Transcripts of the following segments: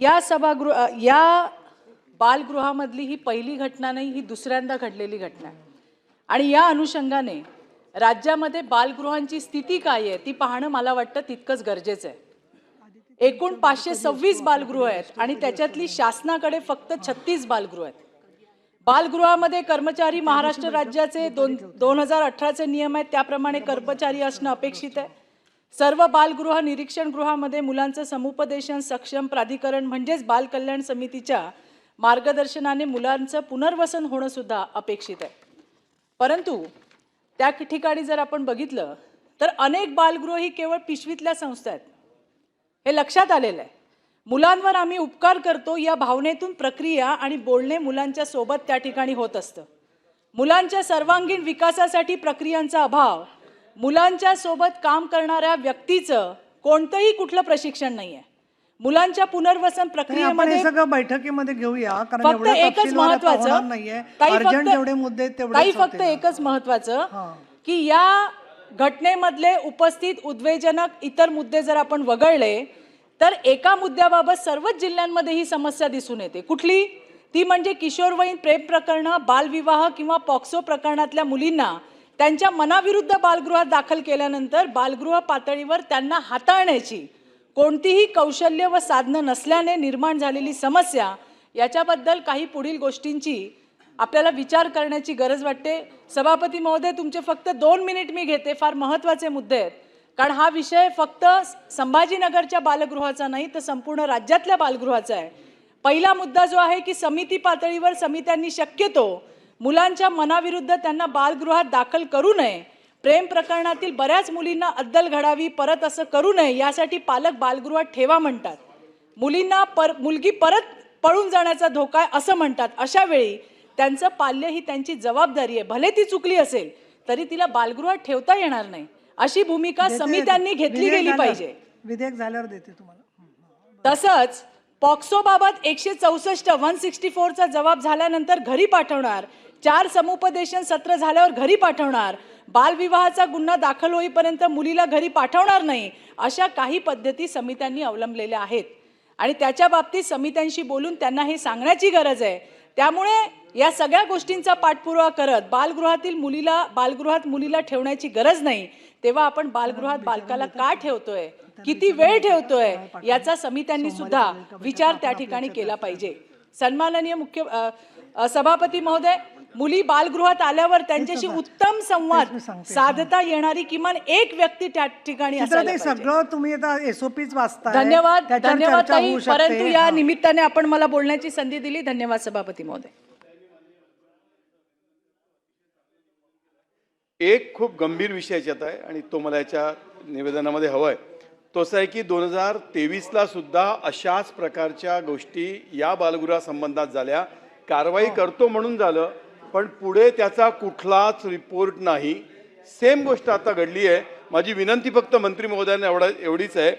या सभागृह या बालगृहामधली ही पहिली घटना नाही ही दुसऱ्यांदा घडलेली घटना आहे. आणि या अनुषंगाने राज्यामध्ये बालगृहांची स्थिती काय आहे ती पाहणं मला वाटतं तितकंच गरजेचं आहे. एकूण पाचशे सव्वीस बालगृह आहेत आणि त्याच्यातली शासनाकडे फक्त छत्तीस बालगृह आहेत. बालगृहामध्ये कर्मचारी महाराष्ट्र राज्याचे दोन दोन हजार अठराचे नियम आहेत त्याप्रमाणे कर्मचारी असणं अपेक्षित आहे. सर्व बालगृह निरीक्षण गृहामध्ये मुलांचं समुपदेशन सक्षम प्राधिकरण म्हणजेच बाल कल्याण समितीच्या मार्गदर्शनाने मुलांचं पुनर्वसन होणं सुद्धा अपेक्षित आहे. परंतु त्या ठिकाणी जर आपण बघितलं तर अनेक बालगृह ही केवळ पिशवीतल्या संस्था आहेत. हे लक्षात आलेलं आहे. मुलांवर आम्ही उपकार करतो या भावनेतून प्रक्रिया आणि बोलणे मुलांच्या सोबत त्या ठिकाणी होत असतं. मुलांच्या सर्वांगीण विकासासाठी प्रक्रियांचा अभाव मुलांच्या सोबत काम करणाऱ्या व्यक्तीचं कोणतंही कुठलं प्रशिक्षण नाही आहे मुलांच्या पुनर्वसन प्रक्रियेमध्ये सगळं बैठकीमध्ये घेऊया फक्त एकच महत्वाचं नाहीये काही फक्त. एकच महत्वाचं. की या घटनेमधले उपस्थित उद्वेजनक इतर मुद्दे जर आपण वगळले तर एका मुद्द्याबाबत सर्वच जिल्ह्यांमध्ये ही समस्या दिसून येते कुठली ती म्हणजे किशोरवयीन प्रेम प्रकरणं बालविवाह किंवा पॉक्सो प्रकरणातल्या मुलींना त्यांच्या मनाविरुद्ध बालगृहात दाखल केल्यानंतर बालगृह पातळीवर त्यांना हाताळण्याची कोणतीही कौशल्य व साधनं नसल्याने निर्माण झालेली समस्या याच्याबद्दल काही पुढील गोष्टींची आपल्याला विचार करण्याची गरज वाटते. सभापती महोदय तुमचे फक्त दोन मिनिट मी घेते. फार महत्त्वाचे मुद्दे आहेत. कारण हा विषय फक्त संभाजीनगरच्या बालगृहाचा नाही तर संपूर्ण राज्यातल्या बालगृहाचा आहे. पहिला मुद्दा जो आहे की समिती पातळीवर समित्यांनी शक्यतो मुलांच्या मनाविरुद्ध त्यांना बालगृहात दाखल करू नये. प्रेम प्रकरणातील बऱ्याच मुलींना अद्दल घडावी परत असं करू नये यासाठी पालक बालगृहात ठेवा म्हणतात. मुलींना पर मुलगी परत पळून जाण्याचा धोका आहे असं म्हणतात. अशा वेळी त्यांचं पाल्य ही त्यांची जबाबदारी आहे. भले ती चुकली असेल तरी तिला बालगृहात ठेवता येणार नाही. अशी भूमिका समित्यांनी घेतली गेली पाहिजे. विधेयक झाल्यावर देते तुम्हाला. तसंच पॉक्सोबाबत एकशे चौसष्ट वन सिक्स्टी फोरचा जबाब झाल्यानंतर घरी पाठवणार. चार समुपदेशन सत्र झाल्यावर घरी पाठवणार. बालविवाहाचा गुन्हा दाखल होईपर्यंत मुलीला घरी पाठवणार नाही अशा काही पद्धती समित्यांनी अवलंबलेल्या आहेत. आणि त्याच्या बाबतीत समित्यांशी बोलून त्यांना हे सांगण्याची गरज आहे. त्यामुळे या सगळ्या गोष्टींचा पाठपुरावा करत बालगृहातील मुलीला बालगृहात मुलीला ठेवण्याची गरज नाही. तेव्हा आपण बालगृहात बालकाला का ठेवतोय? किती वेळ ठेवतोय याचा समित्यांनी सुद्धा विचार त्या ठिकाणी केला पाहिजे. सन्माननीय मुख्य सभापती महोदय मुली बालगृहात आल्यावर त्यांच्याशी उत्तम संवाद. साधता येणारी किमान एक व्यक्ती त्या ठिकाणी. सगळं तुम्ही आता एसओपीच धन्यवाद धन्यवाद ताई. परंतु या. निमित्ताने आपण मला बोलण्याची संधी दिली. धन्यवाद सभापती महोदय. एक खूप गंभीर विषय याच्यात आहे आणि तो मला याच्या निवेदनामध्ये हवा आहे. तो असा आहे की दोन हजार तेवीसला सुद्धा अशाच प्रकारच्या गोष्टी या बालगृहासंबंधात झाल्या. कारवाई करतो म्हणून झालं पण पुढे त्याचा कुठलाच रिपोर्ट नाही. सेम गोष्ट आता घडली आहे. माझी विनंती फक्त मंत्री महोदयांना एवढा एवढीच आहे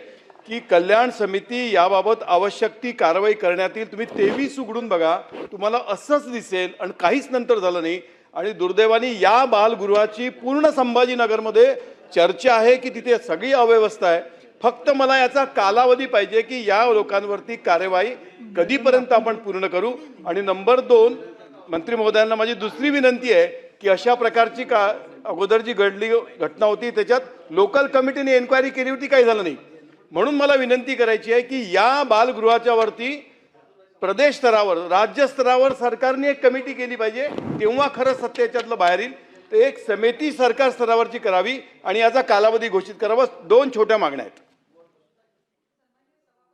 की कल्याण समिती याबाबत आवश्यक ती कारवाई करण्यात येईल. तुम्ही तेवीस उघडून बघा. तुम्हाला असंच दिसेल आणि काहीच नंतर झालं नाही. आणि दुर्दैवाने या बालगृहाची पूर्ण संभाजीनगरमध्ये चर्चा आहे की तिथे सगळी अव्यवस्था आहे. फक्त मला याचा कालावधी पाहिजे की या लोकांवरती कार्यवाही कधीपर्यंत आपण पूर्ण करू. आणि नंबर दोन मंत्री महोदयांना माझी दुसरी विनंती आहे की अशा प्रकारची का अगोदर जी घडली घटना होती त्याच्यात लोकल कमिटीने एन्क्वायरी केली होती काही झालं नाही. म्हणून मला विनंती करायची आहे की या बालगृहाच्या वरती प्रदेश स्तरावर राज्य स्तरावर सरकारने एक कमिटी केली पाहिजे तेव्हा खरं सत्य याच्यातलं बाहेर येईल. तर एक समिती सरकार स्तरावरची करावी आणि याचा कालावधी घोषित करावा दोन छोट्या मागण्या आहेत.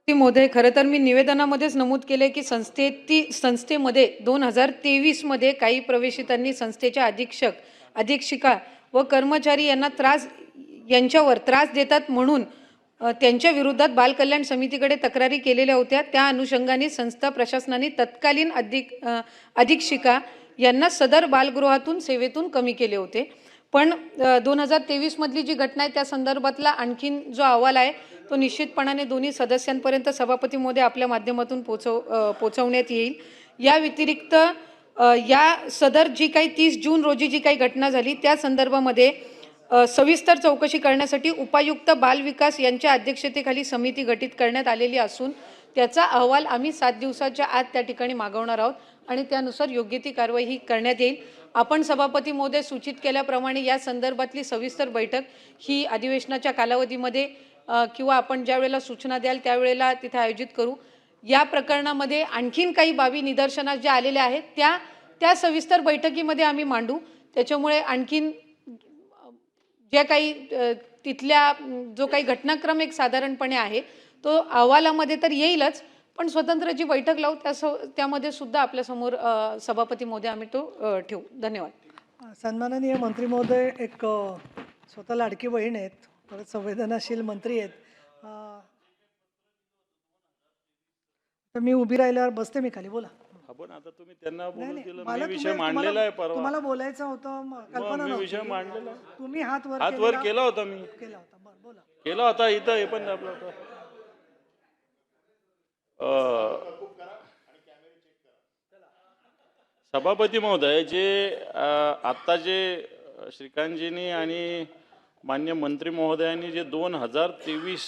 मोदे मोदय खरं तर मी निवेदनामध्येच नमूद केले की संस्थेती संस्थेमध्ये दोन हजार तेवीसमध्ये काही प्रवेशितांनी संस्थेच्या अधीक्षक अधीक्षिका व कर्मचारी यांना त्रास यांच्यावर त्रास देतात म्हणून त्यांच्या विरोधात बाल कल्याण समितीकडे तक्रारी केलेल्या होत्या. त्या अनुषंगाने संस्था प्रशासनाने तत्कालीन अधिक अधीक्षिका यांना सदर बालगृहातून सेवेतून कमी केले होते. पण दोन हजार तेवीसमधली जी घटना आहे त्या संदर्भातला आणखीन जो अहवाल आहे तो निश्चितपणाने दोन्ही सदस्यांपर्यंत सभापती मोदी आपल्या माध्यमातून पोचव पोचवण्यात येईल. या व्यतिरिक्त या सदर जी काही तीस जून रोजी जी काही घटना झाली त्या संदर्भामध्ये सविस्तर चौकशी करण्यासाठी उपायुक्त बालविकास यांच्या अध्यक्षतेखाली समिती गठीत करण्यात आलेली असून त्याचा अहवाल आम्ही सात दिवसाच्या आत त्या ठिकाणी मागवणार आहोत आणि त्यानुसार योग्य ती कारवाई ही करण्यात येईल. आपण सभापती महोदय सूचित केल्याप्रमाणे या संदर्भातली सविस्तर बैठक ही अधिवेशनाच्या कालावधीमध्ये किंवा आपण ज्या वेळेला सूचना द्याल त्यावेळेला तिथे आयोजित करू. या प्रकरणामध्ये आणखीन काही बाबी निदर्शनास ज्या आलेल्या आहेत त्या त्या सविस्तर बैठकीमध्ये आम्ही मांडू. त्याच्यामुळे आणखीन ज्या काही तिथल्या जो काही घटनाक्रम एक साधारणपणे आहे तो अहवालामध्ये तर येईलच पण स्वतंत्र जी बैठक लावू त्या त्यामध्ये सुद्धा आपल्यासमोर सभापती महोदय आम्ही तो ठेवू. धन्यवाद. सन्माननीय मंत्री महोदय एक स्वतः लाडकी बहीण आहेत परत संवेदनाशील मंत्री आहेत. तर मी उभी राहिल्यावर बसते मी खाली बोला. आपण आता तुम्ही त्यांना बोलू विषय मांडलेला आहे परवा. तुम्हाला बोलायचं होतं कल्पना मी विषय मांडलेला. तुम्ही हात वर हात वर केला होता मी. केला होता बरं बोला. केला होता इथं हे पण आपलं होतं सभापती महोदय जे आत्ता जे श्रीकांतजींनी आणि मान्य मंत्री महोदयांनी जे दोन हजार तेवीस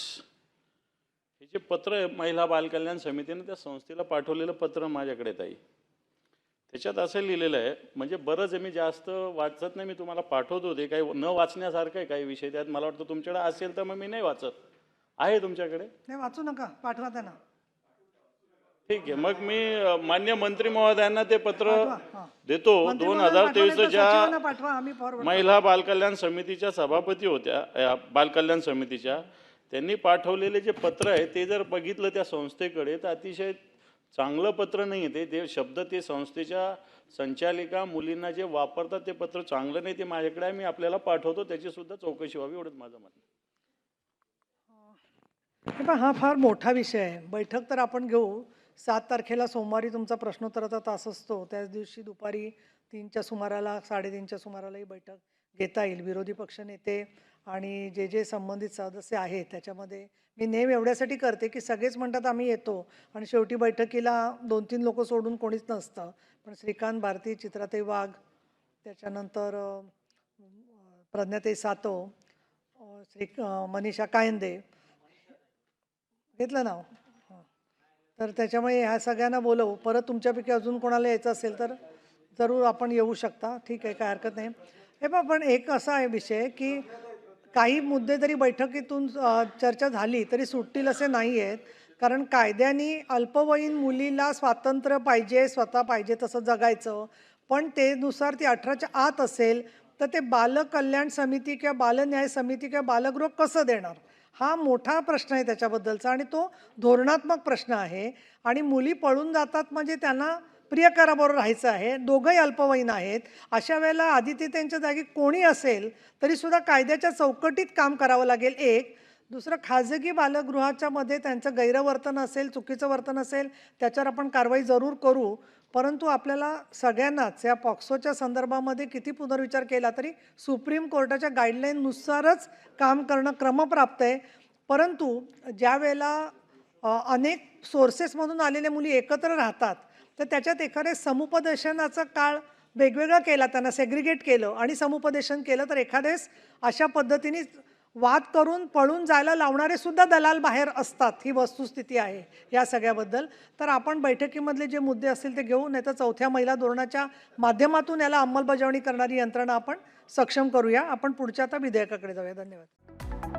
हे जे पत्र महिला बालकल्याण समितीने त्या संस्थेला पाठवलेलं पत्र माझ्याकडे ताई. त्याच्यात असं लिहिलेलं आहे म्हणजे बरंच आहे मी जास्त वाचत नाही मी तुम्हाला पाठवतो होते काही न वाचण्यासारखं आहे काही विषय त्यात. मला वाटतं तुमच्याकडे असेल तर मग मी नाही वाचत. आहे तुमच्याकडे? नाही वाचू नका पाठवा त्यांना. ठीक आहे. मग मी मान्य मंत्री महोदयांना ते पत्र. देतो. दोन हजार तेवीस ज्या महिला बालकल्याण समितीच्या सभापती होत्या बालकल्याण समितीच्या. त्यांनी पाठवलेले जे पत्र आहे ते जर बघितलं त्या संस्थेकडे तर अतिशय चांगलं पत्र नाही आहे ते. ते शब्द ते संस्थेच्या संचालिका मुलींना जे वापरतात ते पत्र चांगलं नाही ते माझ्याकडे आहे मी आपल्याला पाठवतो. त्याची सुद्धा चौकशी व्हावी एवढंच माझं म्हणणं हा फार मोठा विषय आहे. बैठक तर आपण घेऊ सात तारखेला सोमवारी तुमचा प्रश्नोत्तराचा तास असतो. त्याच दिवशी दुपारी तीनच्या सुमाराला साडेतीनच्या सुमाराला ही बैठक घेता येईल विरोधी पक्ष नेते आणि जे जे संबंधित सदस्य आहेत त्याच्यामध्ये. मी नेम एवढ्यासाठी करते की सगळेच म्हणतात आम्ही येतो आणि शेवटी बैठकीला दोन तीन लोक सोडून कोणीच नसतं. पण श्रीकांत भारती चित्राताई वाघ त्याच्यानंतर अ, प्रज्ञाताई सातव श्री मनीषा कायंदे. घेतलं नाव? तर त्याच्यामुळे ह्या सगळ्यांना बोलवू. परत तुमच्यापैकी अजून कोणाला यायचं असेल तर जरूर आपण येऊ शकता. ठीक आहे काय हरकत नाही. हे पहा पण एक असा आहे विषय की काही मुद्दे जरी बैठकीतून चर्चा झाली तरी सुटतील असे नाही आहेत. कारण कायद्याने अल्पवयीन मुलीला स्वातंत्र्य पाहिजे स्वतः पाहिजे तसं जगायचं. पण ते नुसार ती अठराच्या आत असेल तर ते बालकल्याण समिती किंवा बालन्याय समिती किंवा बालगृह कसं देणार? हा मोठा प्रश्न आहे त्याच्याबद्दलचा आणि तो धोरणात्मक प्रश्न आहे. आणि मुली पळून जातात म्हणजे त्यांना प्रियकराबरोबर राहायचं आहे. दोघंही अल्पवयीन आहेत. अशा वेळेला आदिती त्यांच्या जागी कोणी असेल तरीसुद्धा कायद्याच्या चौकटीत काम करावं लागेल एक. दुसरं खाजगी बालगृहाच्या मध्ये त्यांचं गैरवर्तन असेल चुकीचं वर्तन असेल त्याच्यावर आपण कारवाई जरूर करू. परंतु आपल्याला सगळ्यांनाच या पॉक्सोच्या संदर्भामध्ये किती पुनर्विचार केला तरी सुप्रीम कोर्टाच्या गाईडलाईननुसारच काम करणं क्रमप्राप्त आहे. परंतु ज्या वेळेला अनेक सोर्सेसमधून आलेल्या मुली एकत्र राहतात तर त्याच्यात एखाद्या समुपदेशनाचा काळ वेगवेगळा केला त्यांना सेग्रिगेट केलं आणि समुपदेशन केलं तर एखाद्यास अशा पद्धतीने वाद करून पळून जायला लावणारे सुद्धा दलाल बाहेर असतात. ही वस्तुस्थिती आहे या सगळ्याबद्दल. तर आपण बैठकीमधले जे मुद्दे असतील ते घेऊ नाही तर चौथ्या महिला धोरणाच्या माध्यमातून याला अंमलबजावणी करणारी यंत्रणा आपण सक्षम करूया. आपण पुढच्या आता विधेयकाकडे जाऊया. धन्यवाद.